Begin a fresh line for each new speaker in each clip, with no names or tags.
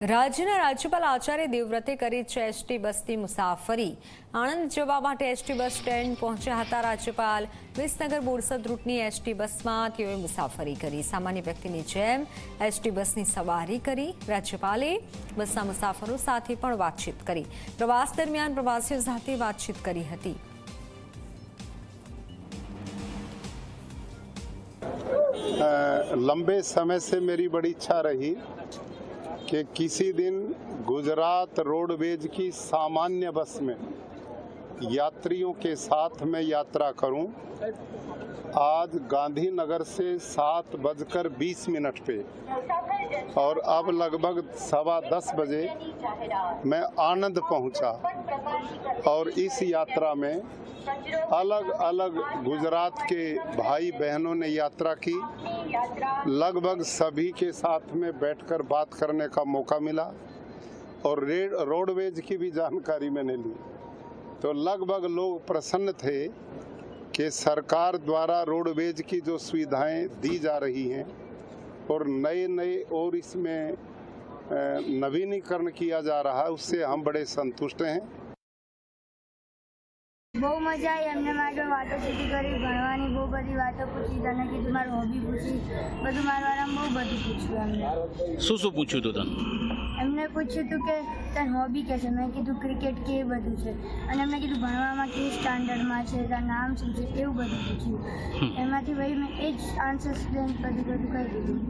રાજ્યના રાજ્યપાલ આચાર્ય દેવવ્રતે કરી છે એસટી બસની મુસાફરી આણંદ જવા માટે એસટી બસ સ્ટેન્ડ પહોંચ્યા હતા રાજ્યપાલ વિસનગર બોરસદ રૂટની એસટી બસમાં તેઓએ મુસાફરી કરી સામાન્ય વ્યક્તિની જેમ એસટી બસની સવારી કરી રાજ્યપાલે બસના મુસાફરો સાથે પણ વાતચીત કરી પ્રવાસ દરમિયાન પ્રવાસીઓ સાથે વાતચીત કરી હતી
अ, लंबे समय से मेरी बड़ी इच्छा रही कि किसी दिन गुजरात रोडवेज़ की सामान्य बस में यात्रियों के साथ मैं यात्रा करूँ। आज गांधीनगर से सात बजकर बीस मिनट पे और अब लगभग सवा दस बजे मैं आनंद पहुँचा और इस यात्रा में अलग अलग गुजरात के भाई बहनों ने यात्रा की। लगभग सभी के साथ में बैठकर बात करने का मौका मिला और रेड रोडवेज़ की भी जानकारी मैंने ली। तो लगभग लोग प्रसन्न थे कि सरकार द्वारा रोडवेज़ की जो सुविधाएँ दी जा रही हैं और नए नए और इसमें नवीनीकरण किया जा रहा है, उससे हम बड़े संतुष्ट हैं।
બહુ મજા આવી એમને મારી વાતો ચીતી કરી ભણવાની બહુ બધી વાતો પૂછી તને કીધું મારું હોબી પૂછી બધું મારા વાળા બહુ બધું પૂછ્યું એમને.
શું શું પૂછ્યું હતું તને?
એમને પૂછ્યું હતું કે તને હોબી કે છે? મેં કીધું ક્રિકેટ કે એ બધું છે. અને એમને કીધું ભણવામાં કેવી સ્ટાન્ડર્ડમાં છે તારું નામ શું છે? એવું બધું પૂછ્યું. એમાંથી ભાઈ મેં એ જ આન્સર્સ બધું બધું કહી દીધું.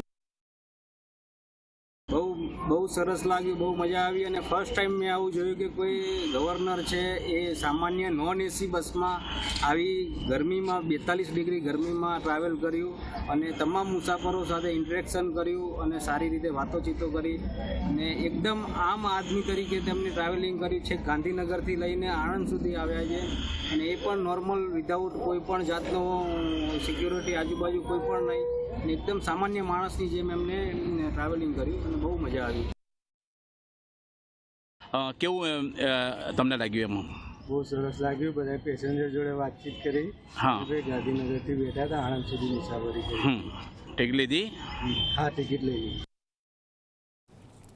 બહુ સરસ લાગ્યું, બહુ મજા આવી અને ફર્સ્ટ ટાઈમ મેં આવું જોયું કે કોઈ ગવર્નર છે એ સામાન્ય નોન એસી બસમાં આવી ગરમીમાં, બેતાલીસ ડિગ્રી ગરમીમાં ટ્રાવેલ કર્યું અને તમામ મુસાફરો સાથે ઇન્ટરેક્શન કર્યું અને સારી રીતે વાતોચીતો કરી અને એકદમ આમ આદમી તરીકે તેમણે ટ્રાવેલિંગ કર્યું છે ગાંધીનગરથી લઈને આણંદ સુધી આવ્યા છે અને એ પણ નોર્મલ વિધાઉટ કોઈ પણ જાતનો સિક્યોરિટી આજુબાજુ કોઈ પણ નહીં. અને એકદમ સામાન્ય માણસની જેમ એમને ટ્રાવેલિંગ કર્યું અને બહુ મજા આવી.
કેવું તમને લાગ્યું એમાં?
બહુ સરસ લાગ્યું બધા પેસેન્જર જોડે વાતચીત કરી.
હા.
ગાંધીનગરથી બેઠા હતા આણંદ સુધી મુસાફરી કરી.
ટિકિટ લીધી?
હા ટિકિટ લઈ લીધી.